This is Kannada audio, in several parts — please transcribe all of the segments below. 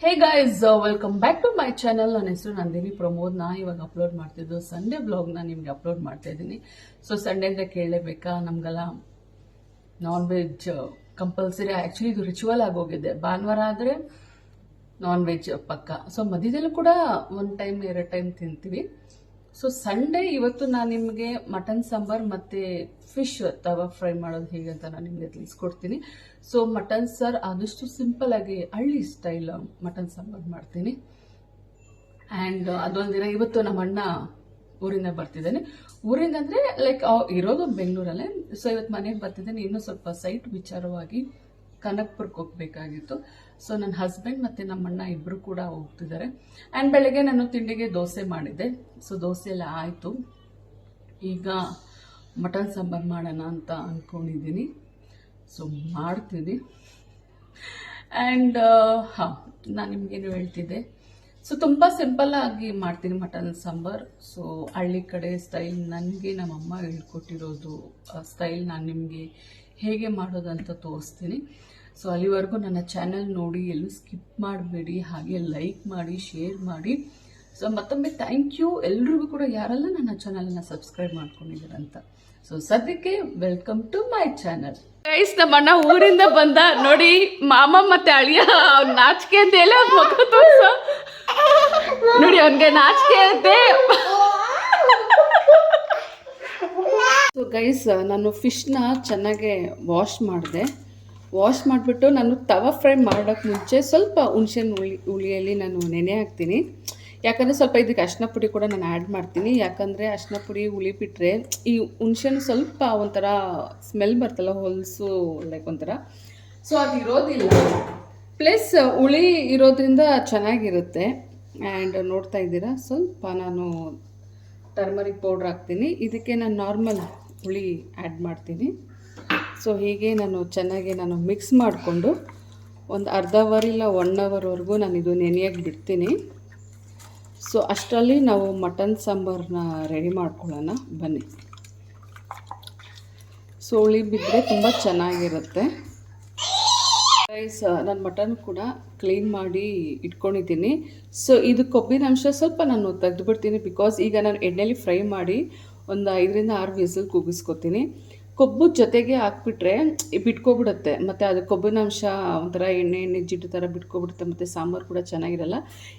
Hey guys welcome back to my channel ನನ್ನ ಹೆಸರು ನಂದಿನಿ ಪ್ರಮೋದ್ ನಾ ಇವಾಗ ಅಪ್ಲೋಡ್ ಮಾಡ್ತಿದ್ದು ಸಂಡೇ ಬ್ಲಾಗ್ನ ನಿಮ್ಗೆ ಅಪ್ಲೋಡ್ ಮಾಡ್ತಾ ಇದ್ದೀನಿ. ಸೊ ಸಂಡೇ ಅಂತ ಕೇಳಲೇಬೇಕಾ? ನಮಗೆಲ್ಲ ನಾನ್ ವೆಜ್ ಕಂಪಲ್ಸರಿ ಆ್ಯಕ್ಚುಲಿ ಇದು ರಿಚುವಲ್ ಆಗೋಗಿದೆ ಭಾನುವಾರ ಆದರೆ ನಾನ್ ವೆಜ್ ಪಕ್ಕ. ಸೊ ಮಧ್ಯದಲ್ಲೂ ಕೂಡ ಒಂದು ಟೈಮ್ ಎರಡು ಟೈಮ್ ತಿಂತೀವಿ. ಸೊ ಸಂಡೇ ಇವತ್ತು ನಾನು ನಿಮಗೆ ಮಟನ್ ಸಾಂಬಾರ್ ಮತ್ತು ಫಿಶ್ ತವಾ ಫ್ರೈ ಮಾಡೋದು ಹೇಗೆ ಅಂತ ನಾನು ನಿಮಗೆ ತಿಳಿಸ್ಕೊಡ್ತೀನಿ ಸೊ ಮಟನ್ ಸಾರ್ ಆದಷ್ಟು ಸಿಂಪಲ್ ಆಗಿ ಹಳ್ಳಿ ಸ್ಟೈಲ್ ಮಟನ್ ಸಾಂಬಾರ್ ಮಾಡ್ತೀನಿ. ಆ್ಯಂಡ್ ಅದೊಂದಿನ ದಿನ ಇವತ್ತು ನಮ್ಮ ಅಣ್ಣ ಊರಿಂದ ಬರ್ತಿದ್ದಾನೆ. ಊರಿಂದ ಅಂದರೆ ಲೈಕ್ ಇರೋದು ಬೆಂಗಳೂರಲ್ಲೇ. ಸೊ ಇವತ್ತು ಮನೆಗೆ ಬರ್ತಿದ್ದೇನೆ. ಇನ್ನೂ ಸ್ವಲ್ಪ ಸೈಟ್ ವಿಚಾರವಾಗಿ ಕನಕ್ಪುರಕ್ಕೆ ಹೋಗ್ಬೇಕಾಗಿತ್ತು. ಸೊ ನನ್ನ ಹಸ್ಬೆಂಡ್ ಮತ್ತು ನಮ್ಮಣ್ಣ ಇಬ್ಬರು ಕೂಡ ಹೋಗ್ತಿದ್ದಾರೆ. ಆ್ಯಂಡ್ ಬೆಳಗ್ಗೆ ನಾನು ತಿಂಡಿಗೆ ದೋಸೆ ಮಾಡಿದ್ದೆ. ಸೊ ದೋಸೆ ಎಲ್ಲ ಆಯಿತು. ಈಗ ಮಟನ್ ಸಾಂಬಾರು ಮಾಡೋಣ ಅಂತ ಅಂದ್ಕೊಂಡಿದ್ದೀನಿ ಸೊ ಮಾಡ್ತೀನಿ. ಆ್ಯಂಡ್ ಹಾಂ, ನಾನು ನಿಮಗೇನು ಹೇಳ್ತಿದ್ದೆ. ಸೊ ತುಂಬ ಸಿಂಪಲ್ ಆಗಿ ಮಾಡ್ತೀನಿ ಮಟನ್ ಸಾಂಬಾರು. ಸೊ ಹಳ್ಳಿ ಕಡೆ ಸ್ಟೈಲ್ ನನಗೆ ನಮ್ಮಮ್ಮ ಹೇಳ್ಕೊಟ್ಟಿರೋದು ಸ್ಟೈಲ್ ನಾನು ನಿಮಗೆ ಹೇಗೆ ಮಾಡೋದಂತ ತೋರಿಸ್ತೀನಿ. ಸೊ ಅಲ್ಲಿವರೆಗೂ ನನ್ನ ಚಾನಲ್ ನೋಡಿ, ಎಲ್ಲೂ ಸ್ಕಿಪ್ ಮಾಡಬೇಡಿ, ಹಾಗೆ ಲೈಕ್ ಮಾಡಿ ಶೇರ್ ಮಾಡಿ. ಸೊ ಮತ್ತೊಮ್ಮೆ ಥ್ಯಾಂಕ್ ಯು ಎಲ್ರಿಗೂ ಕೂಡ ಯಾರೆಲ್ಲ ನನ್ನ ಚಾನಲನ್ನು ಸಬ್ಸ್ಕ್ರೈಬ್ ಮಾಡ್ಕೊಂಡಿದ್ದೀರಂತ. ಸೊ ಸದ್ಯಕ್ಕೆ welcome to my channel guys ನಮ್ಮ ಅಣ್ಣ ಊರಿಂದ ಬಂದ ನೋಡಿ, ಮಾಮ ಮತ್ತೆ ಅಳಿಯ ಅವ್ನ ನಾಚಿಕೆ ಅಂತ ಎಲ್ಲ ನೋಡಿ, ಅವನಿಗೆ ನಾಚಿಕೆ ಅಂತೆ. ಸೊ ಗೈಸ್ ನಾನು ಫಿಶ್ನ ಚೆನ್ನಾಗೆ ವಾಶ್ ಮಾಡಿದೆ. ವಾಶ್ ಮಾಡಿಬಿಟ್ಟು ನಾನು ತವಾ ಫ್ರೈ ಮಾಡೋಕ್ಕೆ ಮುಂಚೆ ಸ್ವಲ್ಪ ಹುಣ್ಸೆಹಣ್ಣು ಹುಳಿ, ಹುಳಿಯಲ್ಲಿ ನಾನು ನೆನೆ ಹಾಕ್ತೀನಿ. ಯಾಕಂದರೆ ಸ್ವಲ್ಪ ಇದಕ್ಕೆ ಅರಿಶಿನ ಪುಡಿ ಕೂಡ ನಾನು ಆ್ಯಡ್ ಮಾಡ್ತೀನಿ. ಯಾಕಂದರೆ ಅರಿಶಿನ ಪುಡಿ, ಹುಳಿ ಬಿಟ್ಟರೆ ಈ ಹುಣ್ಸೆನ ಸ್ವಲ್ಪ ಒಂಥರ ಸ್ಮೆಲ್ ಬರ್ತಲ್ಲ, ಹೊಲಸು ಲೈಕ್ ಒಂಥರ. ಸೊ ಅದು ಇರೋದಿಲ್ಲ. ಪ್ಲಸ್ ಹುಳಿ ಇರೋದ್ರಿಂದ ಚೆನ್ನಾಗಿರುತ್ತೆ. ಆ್ಯಂಡ್ ನೋಡ್ತಾ ಇದ್ದೀರಾ? ಸ್ವಲ್ಪ ನಾನು ಟರ್ಮರಿಕ್ ಪೌಡ್ರ್ ಹಾಕ್ತೀನಿ. ಇದಕ್ಕೆ ನಾನು ನಾರ್ಮಲ್ ಹುಳಿ ಆ್ಯಡ್ ಮಾಡ್ತೀನಿ. ಸೊ ಹೀಗೆ ನಾನು ಚೆನ್ನಾಗಿ ನಾನು ಮಿಕ್ಸ್ ಮಾಡಿಕೊಂಡು ಒಂದು ಅರ್ಧ ಅವರ್ ಇಲ್ಲ ಒನ್ ಅವರ್ವರೆಗೂ ನಾನು ಇದು ನೆನೆಯಾಗಿ ಬಿಡ್ತೀನಿ. ಸೊ ಅಷ್ಟರಲ್ಲಿ ನಾವು ಮಟನ್ ಸಾಂಬಾರನ್ನ ರೆಡಿ ಮಾಡ್ಕೊಳ್ಳೋಣ. ಬನ್ನಿ. ಸೊ ಹುಳಿ ಬಿದ್ದರೆ ತುಂಬ ಚೆನ್ನಾಗಿರುತ್ತೆ. ರೈಸ್ ನಾನು ಮಟನ್ ಕೂಡ ಕ್ಲೀನ್ ಮಾಡಿ ಇಟ್ಕೊಂಡಿದ್ದೀನಿ. ಸೊ ಇದು ಕೊಬ್ಬಿನ ಅಂಶ ಸ್ವಲ್ಪ ನಾನು ತೆಗೆದುಬಿಡ್ತೀನಿ ಬಿಕಾಸ್ ಈಗ ನಾನು ಎಣ್ಣೆಲಿ ಫ್ರೈ ಮಾಡಿ ಒಂದು ಐದರಿಂದ ಆರು ವಿಸಿಲ್ ಕೂಗಿಸ್ಕೊತೀನಿ ಕೊಬ್ಬು ಜೊತೆಗೆ ಹಾಕ್ಬಿಟ್ರೆ ಬಿಟ್ಕೊಬಿಡುತ್ತೆ. ಮತ್ತು ಅದು ಕೊಬ್ಬಿನ ಅಂಶ ಒಂಥರ ಎಣ್ಣೆ ಎಣ್ಣೆ ಜಿಡ್ಡು ಥರ ಬಿಟ್ಕೊಬಿಡುತ್ತೆ. ಮತ್ತು ಸಾಂಬಾರು ಕೂಡ ಚೆನ್ನಾಗಿರಲ್ಲ.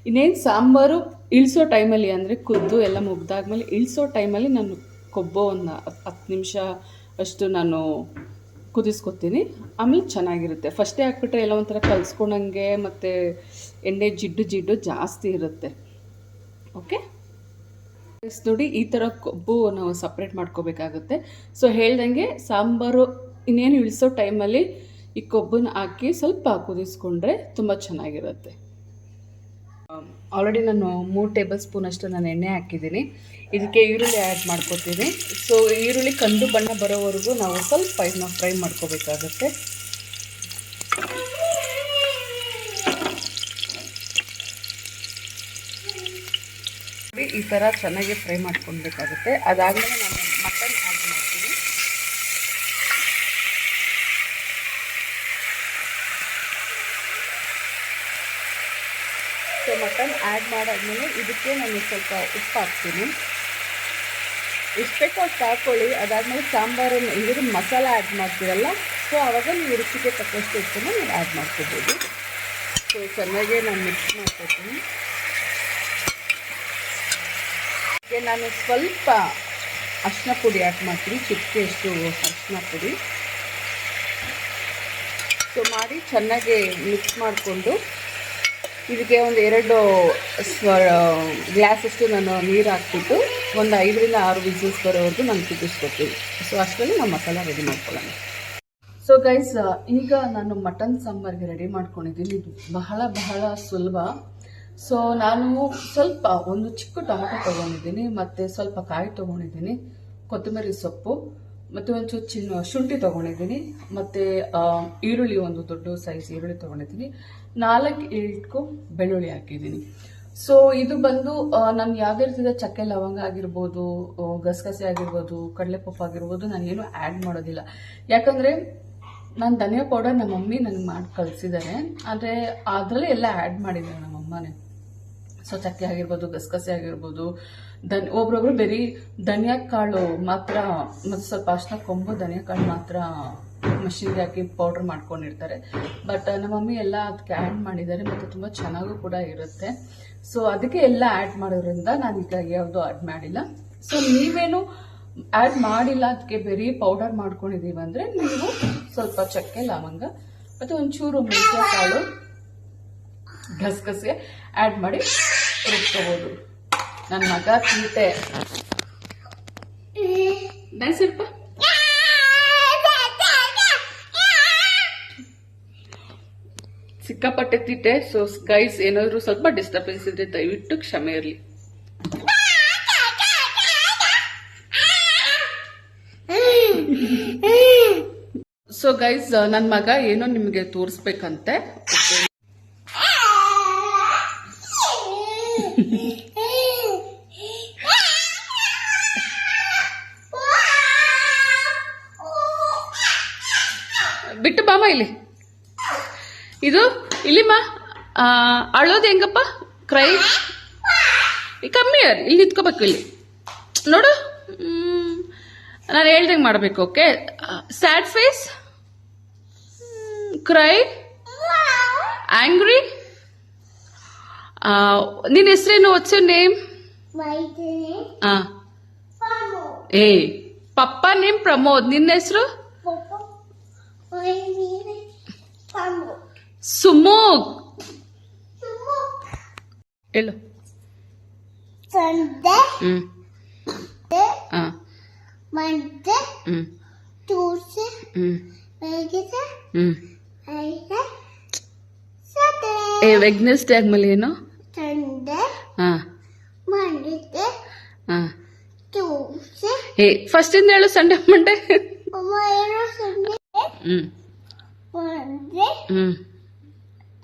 ಇನ್ನೇನು ಸಾಂಬಾರು ಇಳಿಸೋ ಟೈಮಲ್ಲಿ ಅಂದರೆ ಕುದ್ದು ಎಲ್ಲ ಮುಗ್ದಾದ್ಮೇಲೆ ಇಳಿಸೋ ಟೈಮಲ್ಲಿ ನಾನು ಕೊಬ್ಬು ಒಂದು ಹತ್ತು ನಿಮಿಷ ಅಷ್ಟು ನಾನು ಕುದಿಸ್ಕೊತೀನಿ. ಆಮೇಲೆ ಚೆನ್ನಾಗಿರುತ್ತೆ. ಫಸ್ಟೇ ಹಾಕ್ಬಿಟ್ರೆ ಎಲ್ಲ ಒಂಥರ ಕಲಿಸ್ಕೊಂಡಂಗೆ ಮತ್ತು ಎಣ್ಣೆ ಜಿಡ್ಡು ಜಿಡ್ಡು ಜಾಸ್ತಿ ಇರುತ್ತೆ. ಓಕೆ? ನೋಡಿ, ಈ ಥರ ಕೊಬ್ಬು ನಾವು ಸಪ್ರೇಟ್ ಮಾಡ್ಕೋಬೇಕಾಗುತ್ತೆ. ಸೊ ಹೇಳ್ದಂಗೆ ಸಾಂಬಾರು ಇನ್ನೇನು ಇಳಿಸೋ ಟೈಮಲ್ಲಿ ಈ ಕೊಬ್ಬನ್ನು ಹಾಕಿ ಸ್ವಲ್ಪ ಕುದಿಸ್ಕೊಂಡ್ರೆ ತುಂಬ ಚೆನ್ನಾಗಿರುತ್ತೆ. ಆಲ್ರೆಡಿ ನಾನು ಮೂರು ಟೇಬಲ್ ಸ್ಪೂನ್ ಅಷ್ಟು ನಾನು ಎಣ್ಣೆ ಹಾಕಿದ್ದೀನಿ. ಇದಕ್ಕೆ ಈರುಳ್ಳಿ ಆ್ಯಡ್ ಮಾಡ್ಕೋತೀನಿ. ಸೊ ಈರುಳ್ಳಿ ಕಂದು ಬಣ್ಣ ಬರೋವರೆಗೂ ನಾವು ಸ್ವಲ್ಪ ಇದನ್ನ ಫ್ರೈ ಮಾಡ್ಕೋಬೇಕಾಗತ್ತೆ ಈ ಥರ ಚೆನ್ನಾಗಿ ಫ್ರೈ ಮಾಡ್ಕೊಳ್ಬೇಕಾಗುತ್ತೆ. ಅದಾದಮೇಲೆ ನಾನು ಮಟನ್ ಆ್ಯಡ್ ಮಾಡ್ತೀನಿ. ಸೊ ಮಟನ್ ಆ್ಯಡ್ ಮಾಡಾದ್ಮೇಲೆ ಇದಕ್ಕೆ ನಾನು ಸ್ವಲ್ಪ ಉಪ್ಪು ಹಾಕ್ತೀನಿ. ಇಷ್ಟು ಬೇಕೋ ಅಷ್ಟು ಹಾಕ್ಕೊಳ್ಳಿ ಅದಾದಮೇಲೆ ಸಾಂಬಾರನ್ನು ಇದ್ರ ಮಸಾಲ ಆ್ಯಡ್ ಮಾಡ್ತೀರಲ್ಲ, ಸೊ ಆವಾಗ ನೀವು ರುಚಿಗೆ ತಕ್ಕಷ್ಟು ಉಪ್ಪನ್ನು ನೀವು ಆ್ಯಡ್ ಮಾಡ್ಕೋಬೋದು. ಸೊ ಚೆನ್ನಾಗಿ ನಾನು ಮಿಕ್ಸ್ ಮಾಡ್ಕೊತೀನಿ. ಇದಕ್ಕೆ ನಾನು ಸ್ವಲ್ಪ ಅರಿಶಿನ ಪುಡಿ ಆ್ಯಡ್ ಮಾಡ್ತೀನಿ. ಚಿಟಿಕೆಯಷ್ಟು ಅರಿಶಿನ ಪುಡಿ. ಸೊ ಮಾಡಿ ಚೆನ್ನಾಗಿ ಮಿಕ್ಸ್ ಮಾಡಿಕೊಂಡು ಇದಕ್ಕೆ ಒಂದು ಎರಡು ಗ್ಲಾಸಷ್ಟು ನಾನು ನೀರು ಹಾಕ್ಬಿಟ್ಟು ಒಂದು ಐದರಿಂದ ಆರು ವಿಸಿಲ್ಸ್ ಬರೋವರೆಗೂ ನಾನು ಕುದಿಸ್ಕೊತೀನಿ. ಸೊ ಅಷ್ಟರಲ್ಲಿ ನಾವು ಮಸಾಲ ರೆಡಿ ಮಾಡ್ಕೊಳ್ಳೋಣ. ಸೊ ಗೈಸ್ ಈಗ ನಾನು ಮಟನ್ ಸಾಂಬಾರ್ಗೆ ರೆಡಿ ಮಾಡ್ಕೊಂಡಿದ್ದೀನಿ. ಇದು ಬಹಳ ಬಹಳ ಸುಲಭ. ಸೊ ನಾನು ಸ್ವಲ್ಪ ಒಂದು ಚಿಕ್ಕ ಟೊಮೆಟೊ ತೊಗೊಂಡಿದ್ದೀನಿ, ಮತ್ತು ಸ್ವಲ್ಪ ಕಾಯಿ ತೊಗೊಂಡಿದ್ದೀನಿ, ಕೊತ್ತಂಬರಿ ಸೊಪ್ಪು, ಮತ್ತು ಒಂಚೂರು ಚಿನ್ನ ಶುಂಠಿ ತೊಗೊಂಡಿದ್ದೀನಿ, ಮತ್ತು ಈರುಳ್ಳಿ ಒಂದು ದೊಡ್ಡ ಸೈಜ್ ಈರುಳ್ಳಿ ತೊಗೊಂಡಿದ್ದೀನಿ. ನಾಲ್ಕು ಇಳ್ಕು ಬೆಳ್ಳುಳ್ಳಿ ಹಾಕಿದ್ದೀನಿ. ಸೊ ಇದು ಬಂದು ನಾನು ಯಾವುದೇ ರೀತಿಯ ಚಕ್ಕೆ ಲವಂಗ ಆಗಿರ್ಬೋದು ಗಸಗಸೆ ಆಗಿರ್ಬೋದು, ಕಡಲೆಪಪ್ಪು ಆಗಿರ್ಬೋದು, ನಾನು ಏನು ಆ್ಯಡ್ ಮಾಡೋದಿಲ್ಲ. ಯಾಕಂದರೆ, ನಾನು ಧನಿಯಾ ಪೌಡರ್ ನಮ್ಮ ಮಮ್ಮಿ ನನಗೆ ಮಾಡಿ ಕಳಿಸಿದ್ದಾರೆ, ಆದರೆ ಅದರಲ್ಲೇ ಎಲ್ಲ ಆ್ಯಡ್ ಮಾಡಿದ್ದಾರೆ ನಮ್ಮ ಅಮ್ಮನೇ ಸೊ ಚಕ್ಕೆ ಆಗಿರ್ಬೋದು, ಗಸಗಸೆ ಆಗಿರ್ಬೋದು ದನ್ ಒಬ್ರೊಬ್ರು ಬರೀ ಧನಿಯಾ ಕಾಳು ಮಾತ್ರ, ಮತ್ತು ಸ್ವಲ್ಪ ಅರ್ಶಿನ ಕೊಂಬು, ಧನಿಯಾ ಕಾಳು ಮಾತ್ರ ಮಷಿನ್ಗೆ ಹಾಕಿ ಪೌಡ್ರ್ ಮಾಡ್ಕೊಂಡಿರ್ತಾರೆ. ಬಟ್ ನಮ್ಮ ಮಮ್ಮಿ ಎಲ್ಲ ಅದಕ್ಕೆ ಆ್ಯಡ್ ಮಾಡಿದ್ದಾರೆ, ಮತ್ತು ತುಂಬ ಚೆನ್ನಾಗೂ ಕೂಡ ಇರುತ್ತೆ. ಸೊ ಅದಕ್ಕೆ ಎಲ್ಲ ಆ್ಯಡ್ ಮಾಡೋದ್ರಿಂದ ನಾನು ಈಗ ಯಾವುದು ಆ್ಯಡ್ ಮಾಡಿಲ್ಲ. ಸೊ ನೀವೇನು ಆ್ಯಡ್ ಮಾಡಿಲ್ಲ ಅದಕ್ಕೆ ಬರೀ ಪೌಡರ್ ಮಾಡ್ಕೊಂಡಿದ್ದೀವಿ ಅಂದರೆ ನೀವು ಸ್ವಲ್ಪ ಚಕ್ಕೆ, ಲವಂಗ, ಮತ್ತು ಒಂಚೂರು ಮೆಂತ್ಯ ಕಾಳು, ಗಸಗಸೆ ಆ್ಯಡ್ ಮಾಡಿ. ರುಬ್ಕೋಬೋದು ನನ್ನ ಮಗ ಡೈ ಸ್ವಲ್ಪ ಸಿಕ್ಕಾಪಟ್ಟೆ ತೀಟೆ ಸೊ ಗೈಸ್ ಏನಾದರೂ ಸ್ವಲ್ಪ ಡಿಸ್ಟರ್ಬೆನ್ಸ್ ಇದ್ರೆ ದಯವಿಟ್ಟು ಕ್ಷಮೆ ಇರಲಿ. ಸೊ ಗೈಸ್ ನನ್ನ ಮಗ ಏನೋ ನಿಮಗೆ ತೋರಿಸ್ಬೇಕಂತೆ. ಬಿಟ್ಟು ಬಾಮ ಇಲ್ಲಿ. ಇದು ಇಲ್ಲಿಮ್ಮ ಅಳೋದು ಹೆಂಗಪ್ಪ? ಕ್ರೈ ಕಮ್ಮಿ ಯಾರು ಇಲ್ಲಿ ನಿಂತ್ಕೋಬೇಕು ಇಲ್ಲಿ. ನೋಡು. ನಾನು ಹೇಳ್ದಂಗೆ ಮಾಡಬೇಕು okay? Sad face cry angry ನಿನ್ನ ಹೆಸರೇನು ವಾಟ್ಸ್ ಯರ್ ನೇಮ್ ಹಾಂ ಏ ಪಪ್ಪ ನೇಮ್ ಪ್ರಮೋದ್ ನಿನ್ನ ಹೆಸರು ಸುಮೋಗ್ ಹೇಳು Sunday, ಹ್ಮ್ ಹಾಂ Monday, ಹ್ಮ್ Tuesday, ಹ್ಮ್ Wednesday, ಹ್ಮ್ Friday, ಏ Saturday, ವೆಗ್ನೆಸ್ಡೇ ಆದ್ಮೇಲೆ ಏನು Sunday, ಹಾಂ Monday, ಹಾಂ Tuesday, ಏ ಫಸ್ಟ್ ಇಂದ ಹೇಳು ಸಂಡೇ ಮಂಡೇ Tomorrow Sunday, ಹ್ಮ್ Monday, ಹ್ಮ್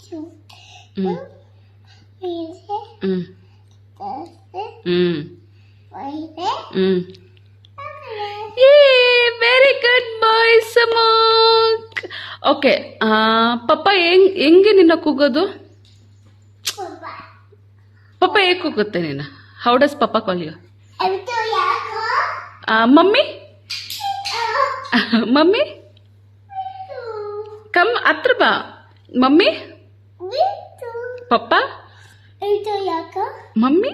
Tuesday, ಹ್ಮ್ Wednesday, ಹ್ಮ್ Thursday, ಹ್ಮ್ Friday, ಹ್ಮ್ Saturday. ವೆರಿ ಗುಡ್ ಬಾಯ್ ಸಮೋಕ್ ಓಕೆ ಪಪ್ಪ ಹೆಂಗ್ ಹೆಂಗೆ ನಿನ್ನ ಕೂಗೋದು Goodbye. ಪಪ್ಪ ಏಕೆ ಕೂಗುತ್ತೆ ನೀನು? How does papa call you mummy? Mummy? Come ಹತ್ರ ಬಾ. Mummy? Papa? Mummy?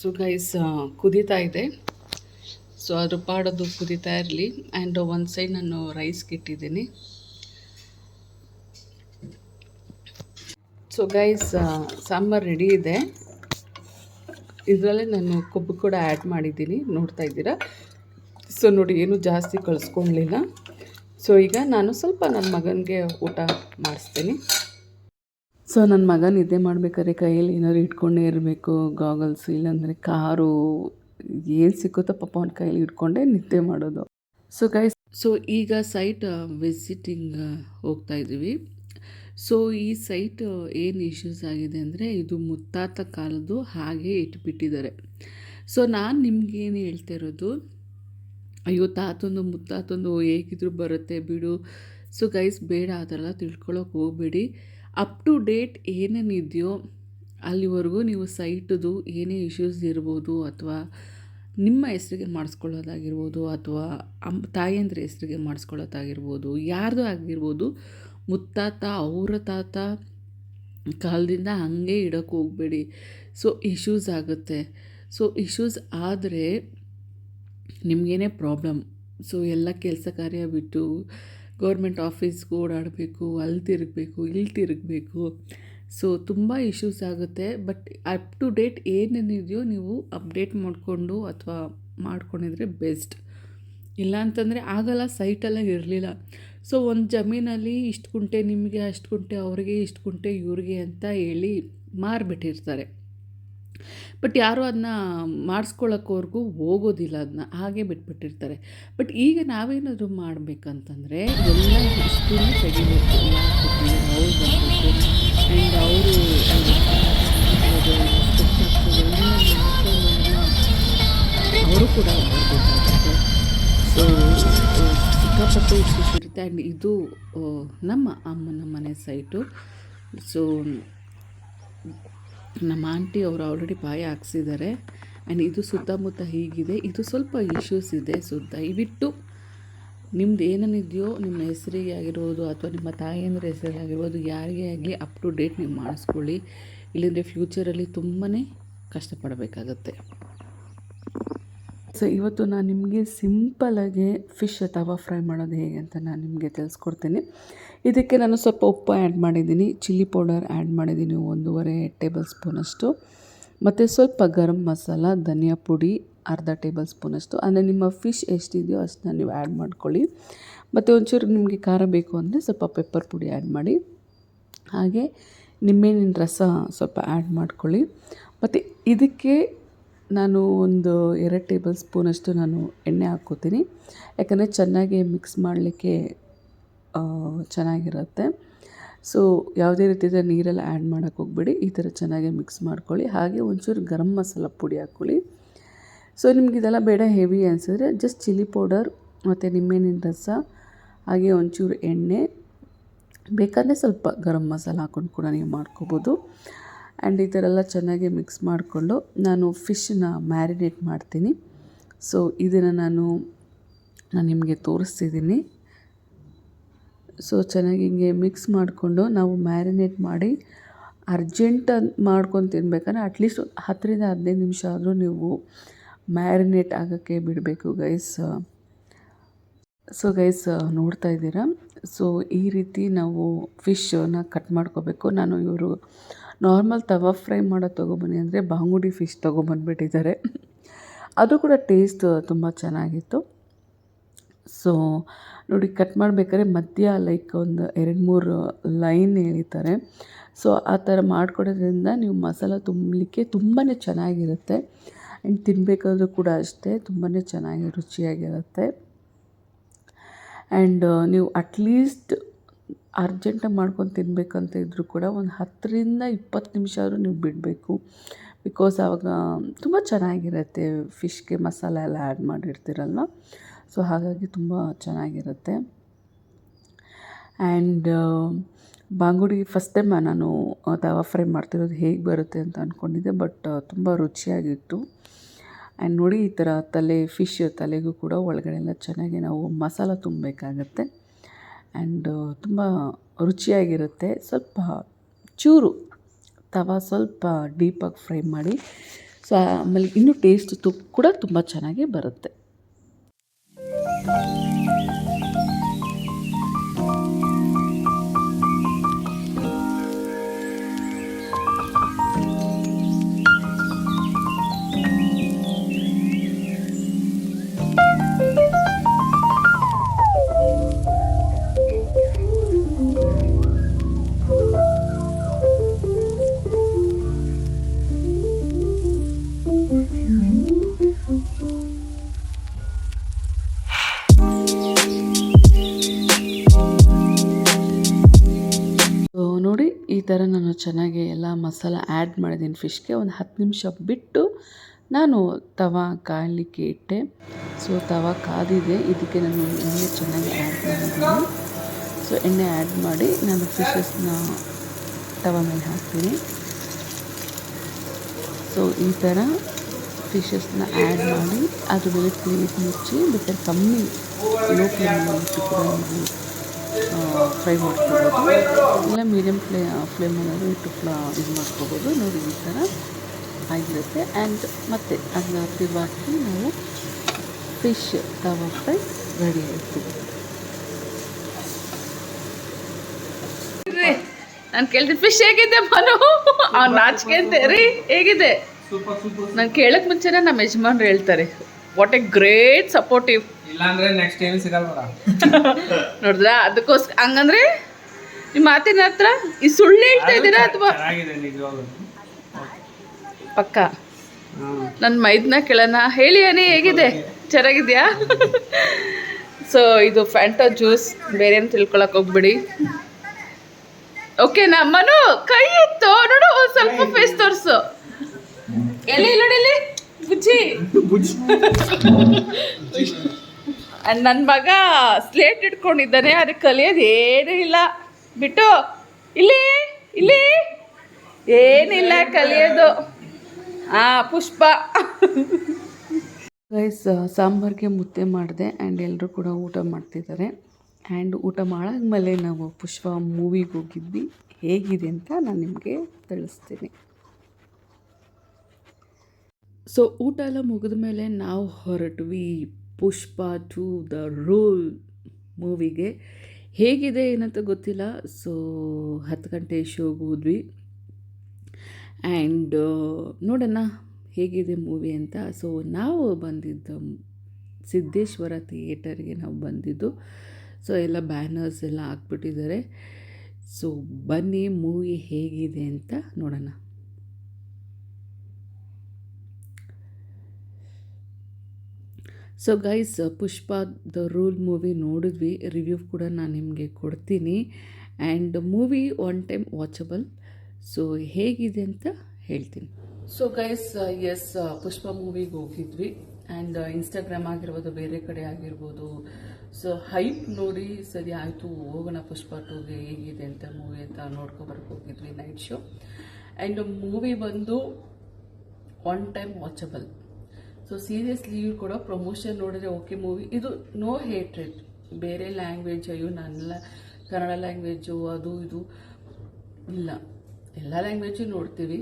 So guys ಕುದೀತಾ ಇದೆ. ಸೊ ಅದು ಪಾಡೋದು ಕುದೀತಾ ಇರಲಿ. ಆ್ಯಂಡ್ ಒಂದು ಸೈಡ್ ನಾನು ರೈಸ್ಗೆ ಇಟ್ಟಿದ್ದೀನಿ. ಸೊ ಗೈಸ್ ಸಾಂಬಾರು ರೆಡಿ ಇದೆ. ಇದರಲ್ಲೇ ನಾನು ಕೊಬ್ಬು ಕೂಡ ಆ್ಯಡ್ ಮಾಡಿದ್ದೀನಿ. ನೋಡ್ತಾ ಇದ್ದೀರಾ? ಸೊ ನೋಡಿ, ಏನು ಜಾಸ್ತಿ ಕಳಿಸ್ಕೊಳ್ಲಿಲ್ಲ ಸೊ ಈಗ ನಾನು ಸ್ವಲ್ಪ ನನ್ನ ಮಗನಿಗೆ ಊಟ ಮಾಡಿಸ್ತೀನಿ. ಸೊ ನನ್ನ ಮಗ ನಿದ್ದೆ ಮಾಡಬೇಕಾದ್ರೆ ಕೈಯಲ್ಲಿ ಏನಾದ್ರು ಇಟ್ಕೊಂಡೇ ಇರಬೇಕು. ಗಾಗಲ್ಸ್ ಇಲ್ಲಾಂದರೆ ಕಾರು, ಏನು ಸಿಕ್ಕುತ್ತೋ ಪಾಪ ಅವನ ಕೈಯಲ್ಲಿ ಇಟ್ಕೊಂಡೇ ನಿದ್ದೆ ಮಾಡೋದು. ಸೊ ಗೈಸ್ ಸೊ ಈಗ ಸೈಟ್ ವಿಸಿಟಿಂಗ್ ಹೋಗ್ತಾ ಇದ್ದೀವಿ. ಸೊ ಈ ಸೈಟ್ ಏನು ಇಶ್ಯೂಸ್ ಆಗಿದೆ ಅಂದರೆ ಇದು ಮುತ್ತಾತ ಕಾಲದ್ದು ಹಾಗೆ ಇಟ್ಬಿಟ್ಟಿದ್ದಾರೆ. ಸೊ ನಾನು ನಿಮ್ಗೇನು ಹೇಳ್ತಾ ಇರೋದು, ಅಯ್ಯೋ, ತಾತೊಂದು ಮುತ್ತಾತೊಂದು ಹೇಗಿದ್ರು ಬರುತ್ತೆ ಬಿಡು. ಸೊ ಗೈಸ್ ಬೇಡ ಆ ಥರ ತಿಳ್ಕೊಳಕ್ಕೆ ಹೋಗಬೇಡಿ. ಅಪ್ ಟು ಡೇಟ್ ಏನೇನಿದೆಯೋ ಅಲ್ಲಿವರೆಗೂ ನೀವು ಸೈಟದು ಏನೇ ಇಶ್ಯೂಸ್ ಇರ್ಬೋದು ಅಥವಾ ನಿಮ್ಮ ಹೆಸರಿಗೆ ಮಾಡಿಸ್ಕೊಳ್ಳೋದಾಗಿರ್ಬೋದು ಅಥವಾ ಅಮ್ಮ ತಾಯಂದ್ರ ಹೆಸರಿಗೆ ಮಾಡಿಸ್ಕೊಳ್ಳೋದಾಗಿರ್ಬೋದು, ಯಾರ್ದು ಆಗಿರ್ಬೋದು ಮುತ್ತಾತ, ಅವರ ತಾತ, ಕಾಲದಿಂದ ಹಾಗೆ ಇಡೋಕ್ಕೆ ಹೋಗಬೇಡಿ. ಸೊ ಇಶ್ಯೂಸ್ ಆಗುತ್ತೆ. ಸೊ ಇಶ್ಯೂಸ್ ಆದರೆ ನಿಮಗೇನೆ ಪ್ರಾಬ್ಲಮ್ ಸೊ ಎಲ್ಲ ಕೆಲಸ ಕಾರ್ಯ ಬಿಟ್ಟು ಗೌರ್ಮೆಂಟ್ ಆಫೀಸ್ಗೆ ಓಡಾಡಬೇಕು, ಅಲ್ಲಿ ತಿರುಗಬೇಕು, ಇಲ್ಲಿ ತಿರುಗಬೇಕು. ಸೊ ತುಂಬ ಇಶ್ಯೂಸ್ ಆಗುತ್ತೆ. ಬಟ್ ಅಪ್ ಟು ಡೇಟ್ ಏನೇನಿದೆಯೋ ನೀವು ಅಪ್ಡೇಟ್ ಮಾಡಿಕೊಂಡು ಅಥವಾ ಮಾಡ್ಕೊಂಡಿದ್ರೆ ಬೆಸ್ಟ್ ಇಲ್ಲ ಅಂತಂದರೆ ಆಗಲ್ಲ ಸೈಟೆಲ್ಲ ಇರಲಿಲ್ಲ. ಸೊ ಒಂದು ಜಮೀನಲ್ಲಿ ಇಷ್ಟು ಕುಂಟೆ ನಿಮಗೆ, ಅಷ್ಟು ಕುಂಟೆ ಅವ್ರಿಗೆ, ಇಷ್ಟು ಕುಂಟೆ ಇವ್ರಿಗೆ ಅಂತ ಹೇಳಿ ಮಾರಿಬಿಟ್ಟಿರ್ತಾರೆ. ಬಟ್ ಯಾರೂ ಅದನ್ನ ಮಾಡಿಸ್ಕೊಳ್ಳೋಕ್ಕೋರ್ಗೂ ಹೋಗೋದಿಲ್ಲ ಅದನ್ನ ಹಾಗೆ ಬಿಟ್ಬಿಟ್ಟಿರ್ತಾರೆ. ಬಟ್ ಈಗ ನಾವೇನಾದರೂ ಮಾಡಬೇಕಂತಂದರೆ ಎಲ್ಲ ಇಷ್ಟು ತೆಗಿಬೇಕು. ಅವರು ಅವರು ಕೂಡ ಸಿಕ್ಕಾಪಟ್ಟೆ ಆ್ಯಂಡ್ ಇದು ನಮ್ಮ ಅಮ್ಮನ ಮನೆ ಸೈಟು. ಸೊ, ನಮ್ಮ ಆಂಟಿ ಅವರು ಆಲ್ರೆಡಿ ಬಾಯಿ ಹಾಕ್ಸಿದ್ದಾರೆ. ಆ್ಯಂಡ್ ಇದು ಸುತ್ತಮುತ್ತ ಹೀಗಿದೆ. ಇದು ಸ್ವಲ್ಪ ಇಶ್ಯೂಸ್ ಇದೆ. ಸೊ ದಯವಿಟ್ಟು ನಿಮ್ದು ಏನೇನಿದೆಯೋ ನಿಮ್ಮ ಹೆಸರಿಗೆ ಆಗಿರ್ಬೋದು ಅಥವಾ ನಿಮ್ಮ ತಾಯಿಯಂದ್ರ ಹೆಸರಿಗೆ ಆಗಿರ್ಬೋದು, ಯಾರಿಗೇ ಆಗಲಿ ಅಪ್ ಟು ಡೇಟ್ ನೀವು ಮಾಡಿಸ್ಕೊಳ್ಳಿ. ಇಲ್ಲಾಂದರೆ ಫ್ಯೂಚರಲ್ಲಿ ತುಂಬಾ ಕಷ್ಟಪಡಬೇಕಾಗತ್ತೆ. ಸೊ ಇವತ್ತು ನಾನು ನಿಮಗೆ ಸಿಂಪಲಾಗಿ ಫಿಶ್ ತವಾ ಫ್ರೈ ಮಾಡೋದು ಹೇಗೆ ಅಂತ ನಾನು ನಿಮಗೆ ತಿಳಿಸ್ಕೊಡ್ತೀನಿ. ಇದಕ್ಕೆ ನಾನು ಸ್ವಲ್ಪ ಉಪ್ಪು ಆ್ಯಡ್ ಮಾಡಿದ್ದೀನಿ ಚಿಲ್ಲಿ ಪೌಡರ್ ಆ್ಯಡ್ ಮಾಡಿದ್ದೀನಿ ಒಂದೂವರೆ ಟೇಬಲ್ ಸ್ಪೂನಷ್ಟು ಮತ್ತು ಸ್ವಲ್ಪ ಗರಂ ಮಸಾಲ, ಧನಿಯಾ ಪುಡಿ ಅರ್ಧ ಟೇಬಲ್ ಸ್ಪೂನಷ್ಟು ಅಂದರೆ ನಿಮ್ಮ ಫಿಶ್ ಎಷ್ಟಿದೆಯೋ ಅಷ್ಟನ್ನ ನೀವು ಆ್ಯಡ್ ಮಾಡ್ಕೊಳ್ಳಿ. ಮತ್ತು ಒಂಚೂರು ನಿಮಗೆ ಖಾರ ಬೇಕು ಅಂದರೆ ಸ್ವಲ್ಪ ಪೆಪ್ಪರ್ ಪುಡಿ ಆ್ಯಡ್ ಮಾಡಿ. ಹಾಗೆ ನಿಂಬೆಹಣ್ಣಿನ ರಸ ಸ್ವಲ್ಪ ಆ್ಯಡ್ ಮಾಡ್ಕೊಳ್ಳಿ. ಮತ್ತು ಇದಕ್ಕೆ ನಾನು ಒಂದು ಎರಡು ಟೇಬಲ್ ಸ್ಪೂನಷ್ಟು ನಾನು ಎಣ್ಣೆ ಹಾಕ್ಕೋತೀನಿ. ಯಾಕಂದರೆ ಚೆನ್ನಾಗಿ ಮಿಕ್ಸ್ ಮಾಡಲಿಕ್ಕೆ ಚೆನ್ನಾಗಿರುತ್ತೆ. ಸೊ, ಯಾವುದೇ ರೀತಿಯ ನೀರೆಲ್ಲ ಆ್ಯಡ್ ಮಾಡೋಕ್ಕೆ ಹೋಗ್ಬೇಡಿ. ಈ ಥರ ಚೆನ್ನಾಗಿ ಮಿಕ್ಸ್ ಮಾಡ್ಕೊಳ್ಳಿ. ಹಾಗೆ ಒಂಚೂರು ಗರಂ ಮಸಾಲ ಪುಡಿ ಹಾಕ್ಕೊಳ್ಳಿ. ಸೊ, ನಿಮ್ಗೆ ಇದೆಲ್ಲ ಬೇಡ ಹೆವಿ ಅನಿಸಿದ್ರೆ ಜಸ್ಟ್ ಚಿಲ್ಲಿ ಪೌಡರ್ ಮತ್ತು ನಿಂಬೆಹಣ್ಣಿನ ರಸ, ಹಾಗೆ ಒಂಚೂರು ಎಣ್ಣೆ. ಬೇಕಾದರೆ ಸ್ವಲ್ಪ ಗರಂ ಮಸಾಲ ಹಾಕ್ಕೊಂಡು ಕೂಡ ನೀವು ಮಾಡ್ಕೋಬೋದು. ಆ್ಯಂಡ್ ಈ ಥರ ಎಲ್ಲ ಚೆನ್ನಾಗಿ ಮಿಕ್ಸ್ ಮಾಡಿಕೊಂಡು ನಾನು ಫಿಶ್ನ ಮ್ಯಾರಿನೇಟ್ ಮಾಡ್ತೀನಿ. ಸೊ, ಇದನ್ನು ನಾನು ನಾನು ನಿಮಗೆ ತೋರಿಸ್ತಿದ್ದೀನಿ. ಸೊ, ಚೆನ್ನಾಗಿ ಹಿಂಗೆ ಮಿಕ್ಸ್ ಮಾಡಿಕೊಂಡು ನಾವು ಮ್ಯಾರಿನೇಟ್ ಮಾಡಿ ಅರ್ಜೆಂಟ್ ಮಾಡ್ಕೊಂಡು ತಿನ್ಬೇಕಂದ್ರೆ ಅಟ್ಲೀಸ್ಟ್ ಒಂದು ಹತ್ತರಿಂದ ಹದಿನೈದು ನಿಮಿಷ ಆದರೂ ನೀವು ಮ್ಯಾರಿನೇಟ್ ಆಗೋಕ್ಕೆ ಬಿಡಬೇಕು ಗೈಸ್ ಸೊ ಗೈಸ್ ನೋಡ್ತಾ ಇದ್ದೀರಾ? ಸೊ, ಈ ರೀತಿ ನಾವು ಫಿಶನ್ನ ಕಟ್ ಮಾಡ್ಕೋಬೇಕು. ನಾನು ಇವರು ನಾರ್ಮಲ್ ತವಾ ಫ್ರೈ ಮಾಡೋದು ತೊಗೊಬನ್ನಿ ಅಂದರೆ ಬಾಂಗುಡಿ ಫಿಶ್ ತೊಗೊಬಂದ್ಬಿಟ್ಟಿದ್ದಾರೆ. ಅದು ಕೂಡ ಟೇಸ್ಟ್ ತುಂಬ ಚೆನ್ನಾಗಿತ್ತು. ಸೊ ನೋಡಿ ಕಟ್ ಮಾಡಬೇಕಾದ್ರೆ ಮಧ್ಯ ಲೈಕ್ ಒಂದು ಎರಡು ಮೂರು ಲೈನ್ ಎಳಿತಾರೆ ಸೊ ಆ ಥರ ಮಾಡಿಕೊಡೋದ್ರಿಂದ ನೀವು ಮಸಾಲ ತುಂಬಲಿಕ್ಕೆ ತುಂಬಾ ಚೆನ್ನಾಗಿರುತ್ತೆ. ಆ್ಯಂಡ್ ತಿನ್ನಬೇಕಾದ್ರೂ ಕೂಡ ಅಷ್ಟೇ ತುಂಬಾ ಚೆನ್ನಾಗಿ ರುಚಿಯಾಗಿರುತ್ತೆ. ಆ್ಯಂಡ್ ನೀವು ಅಟ್ಲೀಸ್ಟ್ ಅರ್ಜೆಂಟಾಗಿ ಮಾಡ್ಕೊಂಡು ತಿನ್ನಬೇಕಂತ ಇದ್ದರೂ ಕೂಡ ಒಂದು ಹತ್ತರಿಂದ ಇಪ್ಪತ್ತು ನಿಮಿಷ ಆದರೂ ನೀವು ಬಿಡಬೇಕು. ಬಿಕಾಸ್ ಆವಾಗ ತುಂಬ ಚೆನ್ನಾಗಿರುತ್ತೆ ಫಿಶ್ಗೆ ಮಸಾಲೆ ಎಲ್ಲ ಆ್ಯಡ್ ಮಾಡಿರ್ತೀರಲ್ವ? ಸೊ ಹಾಗಾಗಿ ತುಂಬ ಚೆನ್ನಾಗಿರುತ್ತೆ. ಆ್ಯಂಡ್ ಬಾಂಗುಡಿ ಫಸ್ಟ್ ಟೈಮ್ ನಾನು ತವಾ ಫ್ರೈ ಮಾಡ್ತಿರೋದು ಹೇಗೆ ಬರುತ್ತೆ ಅಂತ ಅಂದ್ಕೊಂಡಿದ್ದೆ ಬಟ್ ತುಂಬ ರುಚಿಯಾಗಿತ್ತು. ಆ್ಯಂಡ್ ನೋಡಿ ಈ ಥರ ತಲೆ ಫಿಶ್ ತಲೆಗೂ ಕೂಡ ಒಳಗಡೆ ಎಲ್ಲ ಚೆನ್ನಾಗಿ ನಾವು ಮಸಾಲ ತುಂಬಬೇಕಾಗತ್ತೆ. ಆ್ಯಂಡ್ ತುಂಬ ರುಚಿಯಾಗಿರುತ್ತೆ. ಸ್ವಲ್ಪ ಚೂರು, ತವಾ ಸ್ವಲ್ಪ ಡೀಪಾಗಿ ಫ್ರೈ ಮಾಡಿ, ಸೊ ಆಮೇಲೆ ಇನ್ನೂ ಟೇಸ್ಟ್ ತು ಕೂಡ ತುಂಬ ಚೆನ್ನಾಗಿ ಬರುತ್ತೆ. ಚೆನ್ನಾಗಿ ಎಲ್ಲ ಮಸಾಲ ಆ್ಯಡ್ ಮಾಡಿದ್ದೀನಿ. ಫಿಶ್ಗೆ ಒಂದು ಹತ್ತು ನಿಮಿಷ ಬಿಟ್ಟು ನಾನು ತವಾ ಕಾಯಲಿಕ್ಕೆ ಇಟ್ಟೆ. ಸೊ, ತವಾ ಕಾದಿದೆ. ಇದಕ್ಕೆ ನಾನು ಎಣ್ಣೆ ಚೆನ್ನಾಗಿ ಆ್ಯಡ್ ಮಾಡಿದ್ದೀನಿ. ಸೊ, ಎಣ್ಣೆ ಆ್ಯಡ್ ಮಾಡಿ ನಾನು ಫಿಶಸ್ನ ತವಾ ಮೇಲೆ ಹಾಕ್ತೀನಿ. ಸೊ, ಈ ಥರ ಫಿಶಸ್ನ ಆ್ಯಡ್ ಮಾಡಿ ಅದು ಮೇಲೆ ಪ್ಲೇಟ್ ಮುಚ್ಚಿ ಬೇಕಾದ್ರೆ ಕಮ್ಮಿ ಲೋ ಫ್ಲೇಮಲ್ಲಿ ಫ್ರೈ ಮಾಡ್ಕೋಬೋದು. ಇಲ್ಲ ಮೀಡಿಯಮ್ ಫ್ಲೇ ಫ್ಲೇಮಲ್ಲಾದರೂ ಇಟ್ಟು ಫ್ಲಾ ಇದು ಮಾಡ್ಕೋಬೋದು. ನೋಡಿ ಈ ಥರ ಆಗಿರುತ್ತೆ. ಆ್ಯಂಡ್ ಮತ್ತೆ ಅದನ್ನ ತಿರುವಾಕಿ ನಾವು ಫಿಶ್ ತವಾ ಫ್ರೈ ರೆಡಿ ಆಯಿತು. ನಾನು ಕೇಳಿದೆ ಫಿಶ್ ಹೇಗಿದೆ ಮನು? ಅವ್ನು ನಾಚಿಕೆ ಅಂತ. ರೀ ಹೇಗಿದೆ? ನಾನು ಕೇಳಕ್ಕೆ ಮುಂಚೆನೇ ನಮ್ಮ ಯಜಮಾನ್ರು ಹೇಳ್ತಾರೆ. ವಾಟ್ ಎ ಗ್ರೇಟ್ ಸಪೋರ್ಟಿವ್ ಇಲ್ಲಾಂದ್ರೆ ನೆಕ್ಸ್ಟ್ ಏನು ಸಿಗಲ್ಲ ನೋಡಿದ್ರಾ? ಅದಕ್ಕೋಸ್ಕರ ಹಂಗಂದ್ರೆ ನಿಮ್ಮ ಮಾತಿನ ಹತ್ರ ಈ ಸುಳ್ಳು ಹೇಳ್ತಾ ಇದ್ದೀರಾ ಅಥವಾ ಚೆನ್ನಾಗಿದೆ ನಿಜವಾಗ್ಲೂ. ಪಕ್ಕ? ನನ್ನ ಮೈದ್ನ ಕೇಳೋಣ ಹೇಳಿ ಅನಿ ಹೇಗಿದೆ? ಚೆನ್ನಾಗಿದ್ಯಾ? ಸೊ ಇದು ಫ್ಯಾಂಟೋ ಜ್ಯೂಸ್ ಬೇರೆ ಏನು ತಿಳ್ಕೊಳಕ್ ಹೋಗ್ಬಿಡಿ. ಓಕೆ ಮನು ಕೈ ಇತ್ತು ನೋಡು ಒಂದು ಸ್ವಲ್ಪ ಫೇಸ್ ತೋರಿಸು. ಎಲ್ಲಿ ನೋಡಿ ಇಲ್ಲಿ? ಬುಜ್ಜಿ ನನ್ನ ಮಗ ಸ್ಲೇಟ್ ಇಟ್ಕೊಂಡಿದ್ದಾನೆ ಅದಕ್ಕೆ ಕಲಿಯೋದು ಏನೂ ಇಲ್ಲ. ಬಿಟ್ಟು, ಇಲ್ಲಿ ಇಲ್ಲಿ. ಏನಿಲ್ಲ ಕಲಿಯೋದು. ಆ, ಪುಷ್ಪ. ರೈಸ್ ಸಾಂಬಾರಿಗೆ ಮುದ್ದೆ ಮಾಡಿದೆ ಆ್ಯಂಡ್ ಎಲ್ಲರೂ ಕೂಡ ಊಟ ಮಾಡ್ತಿದ್ದಾರೆ. ಆ್ಯಂಡ್ ಊಟ ಮಾಡಾದ್ಮೇಲೆ ನಾವು ಪುಷ್ಪ ಮೂವಿಗೆ ಹೋಗಿದ್ವಿ. ಹೇಗಿದೆ ಅಂತ ನಾನು ನಿಮಗೆ ತಿಳಿಸ್ತೀನಿ. ಸೊ ಊಟ ಎಲ್ಲ ಮುಗಿದ ಮೇಲೆ ನಾವು ಹೊರಟ್ವಿ. ಪುಷ್ಪ ಟು ದ ರೂಲ್ ಮೂವಿಗೆ. ಹೇಗಿದೆ ಏನಂತ ಗೊತ್ತಿಲ್ಲ. ಸೊ, ಹತ್ತು ಗಂಟೆ ಶೋಗೆ ಹೋದ್ವಿ. ಆ್ಯಂಡ್ ನೋಡೋಣ ಹೇಗಿದೆ ಮೂವಿ ಅಂತ. ಸೊ, ನಾವು ಬಂದಿದ್ದು ಸಿದ್ದೇಶ್ವರ ಥಿಯೇಟರ್ಗೆ ನಾವು ಬಂದಿದ್ದು. ಸೊ, ಎಲ್ಲ ಬ್ಯಾನರ್ಸ್ ಎಲ್ಲ ಹಾಕ್ಬಿಟ್ಟಿದ್ದಾರೆ. ಸೊ, ಬನ್ನಿ ಮೂವಿ ಹೇಗಿದೆ ಅಂತ ನೋಡೋಣ. So guys Pushpa the rule movie ನೋಡಿದ್ವಿ. ರಿವ್ಯೂ ಕೂಡ ನಾನು ನಿಮಗೆ ಕೊಡ್ತೀನಿ. And movie one time watchable so ಹೇಗಿದೆ ಅಂತ ಹೇಳ್ತೀನಿ. ಸೊ ಗೈಸ್ ಎಸ್ ಪುಷ್ಪ ಮೂವಿಗೆ ಹೋಗಿದ್ವಿ. ಆ್ಯಂಡ್ ಇನ್ಸ್ಟಾಗ್ರಾಮ್ ಆಗಿರ್ಬೋದು, ಬೇರೆ ಕಡೆ ಆಗಿರ್ಬೋದು. ಸೊ ಹೈಪ್ ನೋಡಿ ಸರಿ ಆಯಿತು, ಹೋಗೋಣ ಪುಷ್ಪ ಟೂಗೆ ಹೇಗಿದೆ ಅಂತ ಮೂವಿ ಅಂತ ನೋಡ್ಕೊಬರಕ್ಕೆ ಹೋಗಿದ್ವಿ ನೈಟ್ ಶೋ ಆ್ಯಂಡ್ ಮೂವಿ ಬಂದು one time watchable so seriously ಕೂಡ ಪ್ರಮೋಷನ್ ನೋಡಿದ್ರೆ ಓಕೆ ಮೂವಿ ಇದು ನೋ ಹೇಟ್ರೆಡ್ ಬೇರೆ ಲ್ಯಾಂಗ್ವೇಜ್ ಅಯ್ಯೋ ನನ್ನ ಕನ್ನಡ ಲ್ಯಾಂಗ್ವೇಜು ಅದು ಇದು ಇಲ್ಲ. ಎಲ್ಲ ಲ್ಯಾಂಗ್ವೇಜು ನೋಡ್ತೀವಿ.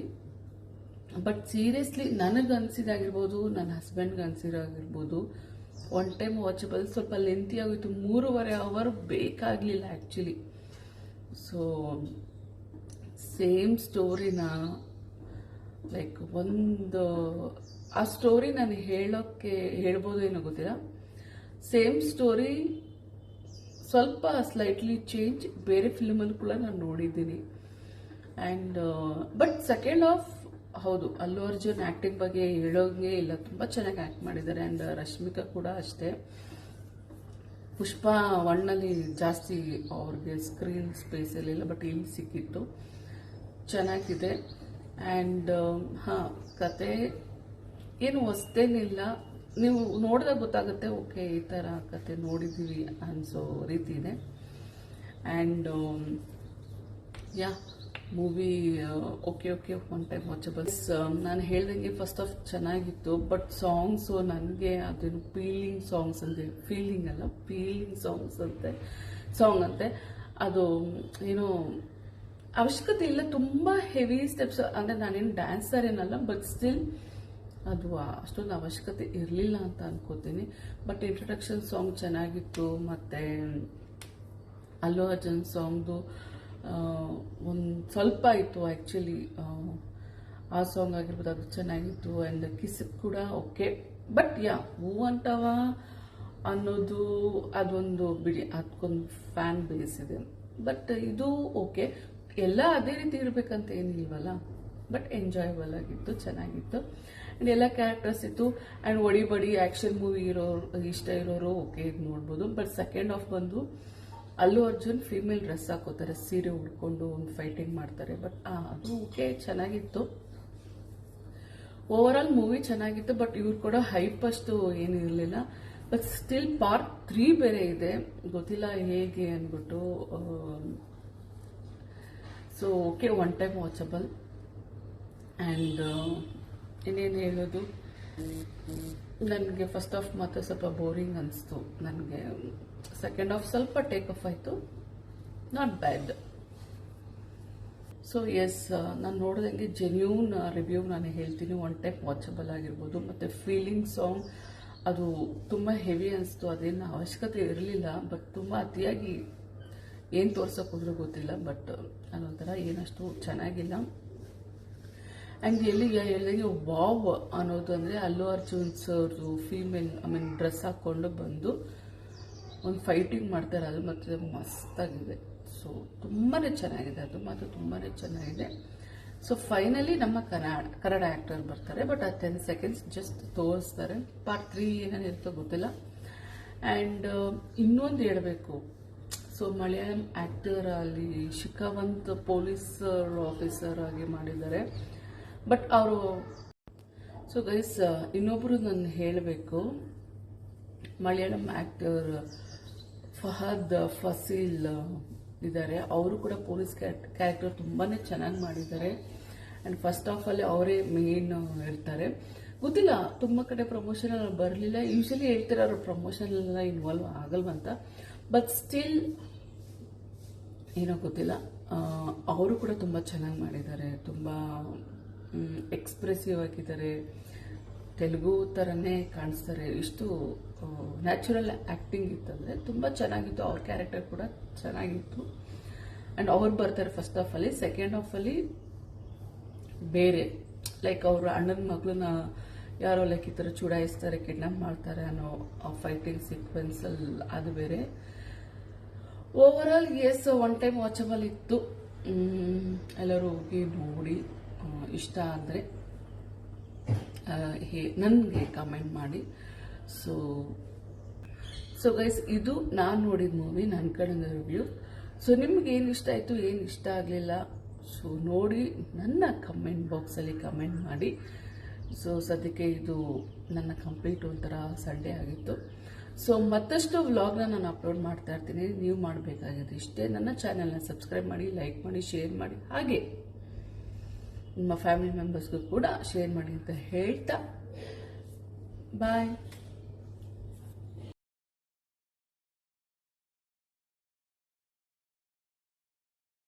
ಬಟ್ ಸೀರಿಯಸ್ಲಿ ನನಗೆ ಅನಿಸಿದಾಗಿರ್ಬೋದು, ನನ್ನ ಹಸ್ಬೆಂಡ್ಗೆ ಅನಿಸಿದಾಗಿರ್ಬೋದು ಒನ್ ಟೈಮ್ ವಾಚಬಲ್ ಸ್ವಲ್ಪ ಲೆಂತಿ ಆಗೋಯ್ತು ಮೂರುವರೆ ಅವರ್ ಬೇಕಾಗಲಿಲ್ಲ ಆ್ಯಕ್ಚುಲಿ ಸೊ ಸೇಮ್ ಸ್ಟೋರಿನ ಲೈಕ್ ಒಂದು, ಆ ಸ್ಟೋರಿ ನಾನು ಹೇಳೋಕ್ಕೆ ಹೇಳ್ಬೋದು ಏನೋ ಗೊತ್ತಿಲ್ಲ. ಸೇಮ್ ಸ್ಟೋರಿ ಸ್ವಲ್ಪ ಸ್ಲೈಟ್ಲಿ ಚೇಂಜ್ ಬೇರೆ ಫಿಲ್ಮಲ್ಲಿ ಕೂಡ ನಾನು ನೋಡಿದ್ದೀನಿ. ಆ್ಯಂಡ್ ಬಟ್ ಸೆಕೆಂಡ್ ಆಫ್ ಹೌದು, ಅಲ್ಲು ಅರ್ಜುನ್ ಆ್ಯಕ್ಟಿಂಗ್ ಬಗ್ಗೆ ಹೇಳೋಂಗೆ ಇಲ್ಲ. ತುಂಬ ಚೆನ್ನಾಗಿ ಆ್ಯಕ್ಟ್ ಮಾಡಿದ್ದಾರೆ. ಆ್ಯಂಡ್ ರಶ್ಮಿಕಾ ಕೂಡ ಅಷ್ಟೇ. ಪುಷ್ಪ ಒಣ್ಣಲ್ಲಿ ಜಾಸ್ತಿ ಅವ್ರಿಗೆ ಸ್ಕ್ರೀನ್ ಸ್ಪೇಸಲ್ಲಿಲ್ಲ ಬಟ್ ಇಲ್ಲಿ ಸಿಕ್ಕಿತ್ತು. ಚೆನ್ನಾಗಿದೆ. ಆ್ಯಂಡ್ ಹಾಂ, ಕತೆ ಏನು ಹೊಸ್ತೇನಿಲ್ಲ ನೀವು ನೋಡಿದಾಗ ಗೊತ್ತಾಗುತ್ತೆ, ಓಕೆ, ಈ ಥರ ಕತೆ ನೋಡಿದ್ದೀವಿ ಅನಿಸೋ ರೀತಿ ಇದೆ. And ya, movie okay okay, one time watchables ನಾನು ಹೇಳ್ದಂಗೆ ಫಸ್ಟ್ ಆಫ್ ಚೆನ್ನಾಗಿತ್ತು ಬಟ್ ಸಾಂಗ್ಸು ನನಗೆ ಅದೇನು ಫೀಲಿಂಗ್ ಸಾಂಗ್ಸ್ ಅಂತೆ ಫೀಲಿಂಗ್ ಅಲ್ಲ ಫೀಲಿಂಗ್ ಸಾಂಗ್ಸ್ ಅಂತೆ ಸಾಂಗ್ ಅಂತೆ. ಅದು, ಏನು ಅವಶ್ಯಕತೆ ಇಲ್ಲ ತುಂಬ ಹೆವಿ ಸ್ಟೆಪ್ಸ್ ಅಂದರೆ ನಾನೇನು ಡ್ಯಾನ್ಸರ್ ಏನಲ್ಲ ಬಟ್ ಸ್ಟಿಲ್ ಅದು ಅಷ್ಟೊಂದು ಅವಶ್ಯಕತೆ ಇರಲಿಲ್ಲ ಅಂತ ಅನ್ಕೋತೀನಿ. ಬಟ್ ಇಂಟ್ರೊಡಕ್ಷನ್ ಸಾಂಗ್ ಚೆನ್ನಾಗಿತ್ತು, ಮತ್ತು ಅಲ್ಲು ಅರ್ಜುನ್ ಸಾಂಗ್ದು ಒಂದು ಸ್ವಲ್ಪ ಇತ್ತು ಆ್ಯಕ್ಚುಲಿ ಆ ಸಾಂಗ್ ಆಗಿರ್ಬೋದು ಅದು ಚೆನ್ನಾಗಿತ್ತು ಆ್ಯಂಡ್ ಕಿಸ್ ಕೂಡ ಓಕೆ ಬಟ್ ಯಾ ಹೂ ಅಂತವ ಅನ್ನೋದು ಅದೊಂದು ಬಿಡಿ ಅದಕ್ಕೊಂದು ಫ್ಯಾನ್ ಬೇಸ್ ಇದೆ. ಬಟ್ ಇದು ಓಕೆ ಎಲ್ಲ ಅದೇ ರೀತಿ ಇರಬೇಕಂತ ಏನಿಲ್ವಲ್ಲ ಬಟ್ ಎಂಜಾಯಬಲ್ ಆಗಿತ್ತು, ಚೆನ್ನಾಗಿತ್ತು. ಆ್ಯಂಡ್ ಎಲ್ಲ ಕ್ಯಾರೆಕ್ಟರ್ಸ್ ಇತ್ತು. ಆ್ಯಂಡ್ ಒಡಿ ಬಡಿ ಆ್ಯಕ್ಷನ್ ಮೂವಿ ಇರೋರು, ಇಷ್ಟ ಇರೋರು ಓಕೆ ಇದು ನೋಡ್ಬೋದು. ಬಟ್ ಸೆಕೆಂಡ್ ಆಫ್ ಬಂದು ಅಲ್ಲು ಅರ್ಜುನ್ ಫೀಮೇಲ್ ಡ್ರೆಸ್ ಹಾಕೋತಾರೆ, ಸೀರೆ ಉಡ್ಕೊಂಡು ಒಂದು ಫೈಟಿಂಗ್ ಮಾಡ್ತಾರೆ. ಬಟ್ ಅದು ಓಕೆ ಚೆನ್ನಾಗಿತ್ತು. ಓವರ್ ಆಲ್ ಮೂವಿ ಚೆನ್ನಾಗಿತ್ತು ಬಟ್ ಇವ್ರು ಕೂಡ ಹೈಪ್ ಅಷ್ಟು ಏನು ಇರಲಿಲ್ಲ. ಬಟ್ ಸ್ಟಿಲ್ ಪಾರ್ಟ್ ತ್ರೀ ಬೇರೆ ಇದೆ. ಗೊತ್ತಿಲ್ಲ ಹೇಗೆ ಅಂದ್ಬಿಟ್ಟು so okay one time watchable and ಇನ್ನೇನು ಹೇಳೋದು? ನನಗೆ ಫಸ್ಟ್ ಆಫ್ ಮಾತ್ರ ಸ್ವಲ್ಪ ಬೋರಿಂಗ್ ಅನಿಸ್ತು. ನನಗೆ ಸೆಕೆಂಡ್ ಆಫ್ ಸ್ವಲ್ಪ ಟೇಕ್ ಆಫ್ ಆಯಿತು. ನಾಟ್ ಬ್ಯಾಡ್ ಸೊ ಎಸ್ ನಾನು ನೋಡಿದಂಗೆ ಜೆನ್ಯೂನ್ ರಿವ್ಯೂ ನಾನು ಹೇಳ್ತೀನಿ. ಒನ್ ಟೈಪ್ ವಾಚಬಲ್ ಆಗಿರ್ಬೋದು. ಮತ್ತು ಫೀಲಿಂಗ್ ಸಾಂಗ್ ಅದು ತುಂಬ ಹೆವಿ ಅನಿಸ್ತು. ಅದೇನು ಅವಶ್ಯಕತೆ ಇರಲಿಲ್ಲ. ಬಟ್ ತುಂಬ ಅತಿಯಾಗಿ ಏನು ತೋರ್ಸೋಕೆ ಹೋದ್ರೂ ಗೊತ್ತಿಲ್ಲ ಬಟ್ ಅದೊಂಥರ ಏನಷ್ಟು ಚೆನ್ನಾಗಿಲ್ಲ. ಆ್ಯಂಡ್ ಎಲ್ಲಿಗೆ ಎಲ್ಲಿಗೆ ವಾವ್ ಅನ್ನೋದು ಅಂದರೆ ಅಲ್ಲು ಅರ್ಜುನ್ ಸರ್ದು ಫೀಮೇಲ್ ಐ ಮೀನ್ ಡ್ರೆಸ್ ಹಾಕ್ಕೊಂಡು ಬಂದು ಒಂದು ಫೈಟಿಂಗ್ ಮಾಡ್ತಾರೆ, ಅದು ಮತ್ತು ಮಸ್ತಾಗಿದೆ. ಸೊ ತುಂಬಾ ಚೆನ್ನಾಗಿದೆ ಅದು, ಮಾತ್ರ ತುಂಬಾ ಚೆನ್ನಾಗಿದೆ. ಸೊ ಫೈನಲಿ ನಮ್ಮ ಕನ್ನಡ ಕನ್ನಡ ಆ್ಯಕ್ಟರ್ ಬರ್ತಾರೆ ಬಟ್ ಆ ಟೆನ್ ಸೆಕೆಂಡ್ಸ್ ಜಸ್ಟ್ ತೋರಿಸ್ತಾರೆ. ಪಾರ್ಟ್ ತ್ರೀ ಏನೇನಿರುತ್ತೋ ಗೊತ್ತಿಲ್ಲ. ಆ್ಯಂಡ್ ಇನ್ನೊಂದು ಹೇಳಬೇಕು. ಸೊ ಮಲಯಾಳಂ ಆ್ಯಕ್ಟರ್ ಅಲ್ಲಿ ಶಿಖಾವಂತ್ ಪೊಲೀಸ್ ಆಫೀಸರ್ ಆಗಿ ಮಾಡಿದ್ದಾರೆ. ಬಟ್ ಅವರು ಸೊ ಗೈಸ್ ಇನ್ನೊಬ್ಬರು ನಾನು ಹೇಳಬೇಕು. ಮಲಯಾಳಂ ಆ್ಯಕ್ಟರ್ ಫಹದ್ ಫಸೀಲ್ ಇದ್ದಾರೆ. ಅವರು ಕೂಡ ಪೊಲೀಸ್ ಕ್ಯಾರೆಕ್ಟರ್ ತುಂಬಾ ಚೆನ್ನಾಗಿ ಮಾಡಿದ್ದಾರೆ. ಆ್ಯಂಡ್ ಫಸ್ಟ್ ಆಫ್ ಆಲ್ ಅವರೇ ಮೇನ್ ಇರ್ತಾರೆ. ಗೊತ್ತಿಲ್ಲ, ತುಂಬ ಕಡೆ ಪ್ರಮೋಷನ್ ಬರಲಿಲ್ಲ. ಯೂಶಲಿ ಹೇಳ್ತಾರೆ ಅವರು ಪ್ರಮೋಷನ್ ಎಲ್ಲ ಇನ್ವಾಲ್ವ್ ಆಗಲ್ವಂತ. ಬಟ್ ಸ್ಟಿಲ್ ಏನೋ ಗೊತ್ತಿಲ್ಲ. ಅವರು ಕೂಡ ತುಂಬ ಚೆನ್ನಾಗಿ ಮಾಡಿದ್ದಾರೆ. ತುಂಬ ಎಕ್ಸ್ಪ್ರೆಸಿವ್ ಆಗಿದ್ದಾರೆ. ತೆಲುಗು ಥರನೇ ಕಾಣಿಸ್ತಾರೆ. ಇಷ್ಟು ನ್ಯಾಚುರಲ್ ಆ್ಯಕ್ಟಿಂಗ್ ಇತ್ತಂದರೆ ತುಂಬ ಚೆನ್ನಾಗಿತ್ತು. ಅವ್ರ ಕ್ಯಾರೆಕ್ಟರ್ ಕೂಡ ಚೆನ್ನಾಗಿತ್ತು. ಆ್ಯಂಡ್ ಅವ್ರು ಬರ್ತಾರೆ ಫಸ್ಟ್ ಆಫ್ ಅಲ್ಲಿ. ಸೆಕೆಂಡ್ ಆಫ್ ಅಲ್ಲಿ ಬೇರೆ. ಲೈಕ್ ಅವರು ಅಣ್ಣನ ಮಗಳನ್ನ ಯಾರೋ ಲೈಕ್ ಈ ಥರ ಚುಡಾಯಿಸ್ತಾರೆ ಕಿಡ್ನಾಪ್ ಮಾಡ್ತಾರೆ ಅನ್ನೋ ಫೈಟಿಂಗ್ ಸೀಕ್ವೆನ್ಸಲ್ಲಿ ಅದು ಬೇರೆ. Overall as one time watchable ಇತ್ತು ಎಲ್ಲರೂ ಹೋಗಿ ನೋಡಿ ಇಷ್ಟ ಆದರೆ ಹೇ, ನನಗೆ ಕಮೆಂಟ್ ಮಾಡಿ. ಸೊ ಸೊ ಗೈಸ್ ಇದು ನಾನು ನೋಡಿದ ಮೂವಿ ನನ್ನ ಕಡೆಯಿಂದ ರಿವ್ಯೂ ಸೊ ನಿಮ್ಗೆ ಏನು ಇಷ್ಟ ಆಯಿತು, ಏನು ಇಷ್ಟ ಆಗಲಿಲ್ಲ? ಸೊ ನೋಡಿ, ನನ್ನ ಕಮೆಂಟ್ ಬಾಕ್ಸಲ್ಲಿ ಕಮೆಂಟ್ ಮಾಡಿ. ಸೊ ಸದ್ಯಕ್ಕೆ ಇದು ನನ್ನ ಕಂಪ್ಲೀಟ್ ಒಂಥರ ಸಂಡೇ ಆಗಿತ್ತು. ಸೊ ಮತ್ತಷ್ಟು ವ್ಲಾಗ್ನ ನಾನು ಅಪ್ಲೋಡ್ ಮಾಡ್ತಾ ಇರ್ತೀನಿ. ನೀವು ಮಾಡಬೇಕಾಗಿದೆ ಇಷ್ಟೇ. ನನ್ನ ಚಾನೆಲ್ನ ಸಬ್ಸ್ಕ್ರೈಬ್ ಮಾಡಿ ಲೈಕ್ ಮಾಡಿ ಶೇರ್ ಮಾಡಿ. ಹಾಗೆ ನಿಮ್ಮ ಫ್ಯಾಮಿಲಿ ಮೆಂಬರ್ಸ್ಗೂ ಕೂಡ ಶೇರ್ ಮಾಡಿ ಅಂತ ಹೇಳ್ತಾ. ಬಾಯ್